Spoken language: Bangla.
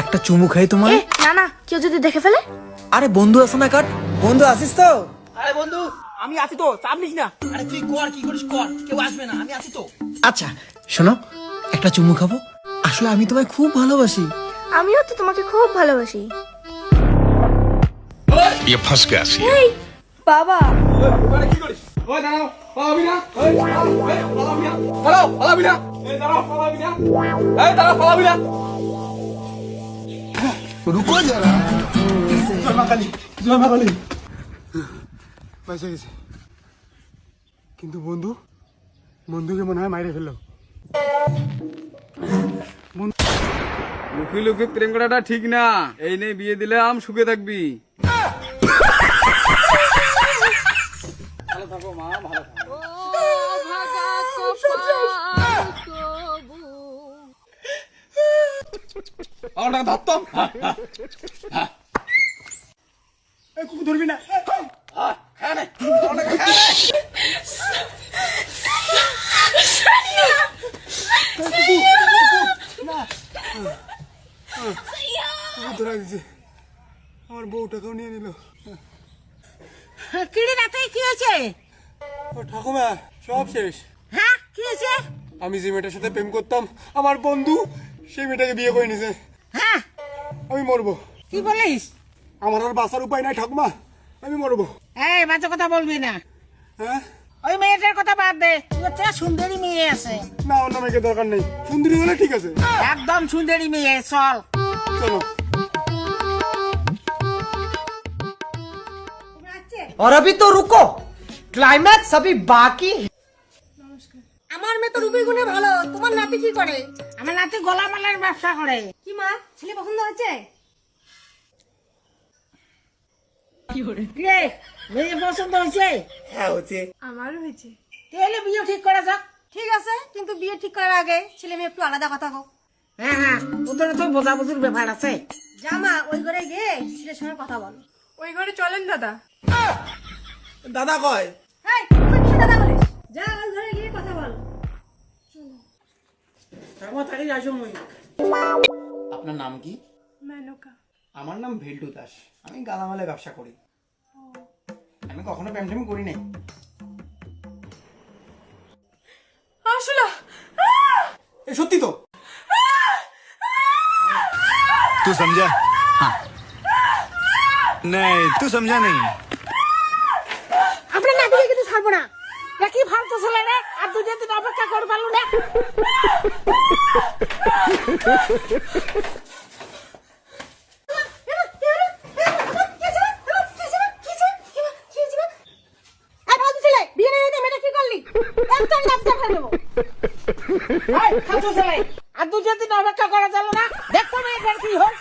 একটা চুমু খাই তোমার এ না না কেউ যদি দেখে ফেলে আরে বন্ধু আছে না কাট বন্ধু আসিস তো আরে বন্ধু আমি আছি তো চাপ নিস না আরে তুই কর কি করিস কর কেউ আসবে না আমি আছি তো আচ্ছা শোনো একটা চুমু খাবো আসলে আমি তোমায় খুব ভালোবাসি আমিও তো তোমাকে খুব ভালোবাসি ये फंस गया सी এই বাবা আরে কি করিস ওই দাঁড়াও পালাবি না ওই দাঁড়াও এই পালাবি না দাঁড়াও পালাবি না এই দাঁড়াও পালাবি না এই দাঁড়াও পালাবি না রুকো जरा। জয় মা কালী জয় মা কালী গেছে কিন্তু বন্ধু বন্ধুকে মনে হয় মাইরে ফেলল লুকি লুকি প্রেম করাটা ঠিক না। এই নিয়ে বিয়ে দিলে আম সুখে থাকবি। আমারটা ধরতাম। এই কুকুর ধরবি না। ধরা দিছে। আমার বউটাকেও নিয়ে নিল। রাতে কি হয়েছে? ও ঠাকুমা সব শেষ। হ্যাঁ কি হয়েছে? আমি যে মেয়েটার সাথে প্রেম করতাম আমার বন্ধু সেই মেয়েটাকে বিয়ে করে নিছে। হ্যাঁ আমি মরবো কি বলিস আমার আর বাঁচার উপায় নাই ঠাকুমা আমি মরবো এই বাজে কথা বলবি না হ্যাঁ ওই মেয়েটার কথা বাদ দে তোর তো সুন্দরী মেয়ে আছে না অন্য মেয়েকে দরকার নেই সুন্দরী হলে ঠিক আছে একদম সুন্দরী মেয়ে চল চলো और अभी तो रुको क्लाइमैक्स अभी बाकी है আমার মেয়ে তো রূপে গুণে ভালো তোমার নাতি কি করে আমার নাতি গলা মালার ব্যবসা করে। কি মা? ছেলে পছন্দ হয়েছে? কিরে? মেয়ে পছন্দ হয়েছে? হ্যাঁ হচ্ছে আমারও হয়েছে। তাহলে বিয়ে ঠিক করা যাক ঠিক আছে কিন্তু বিয়ে ঠিক করার আগে ছেলে মেয়ে একটু আলাদা কথা হোক হ্যাঁ হ্যাঁ ওদের তো বোঝাবুঝির ব্যাপার আছে। জামা ওই ঘরে গিয়ে ছেলের সঙ্গে কথা বল। ওই ঘরে চলেন দাদা। দাদা কয়? আপনার নাম কি মেনকা আমার নাম ভেল্টু দাস আমি গালামালে ব্যবসা করি আমি কখনো প্রেম টেম করি নাই আসলে এ সত্যি তো तू समझा हाँ नहीं तू समझा नहीं আমরা নাতিকে কিন্তু ছাড়বো না এটা কি ফালতু ছেলে রে? আর দুই দিন অপেক্ষা করে পারল না। আর ভালো ছেলে বিয়ে না হতে করলি? একদম নাচটা ফেলে দেবো। এই, ফালতু ছেলে আর দুই দিন অপেক্ষা করা গেল না। দেখো না এবার কি হয়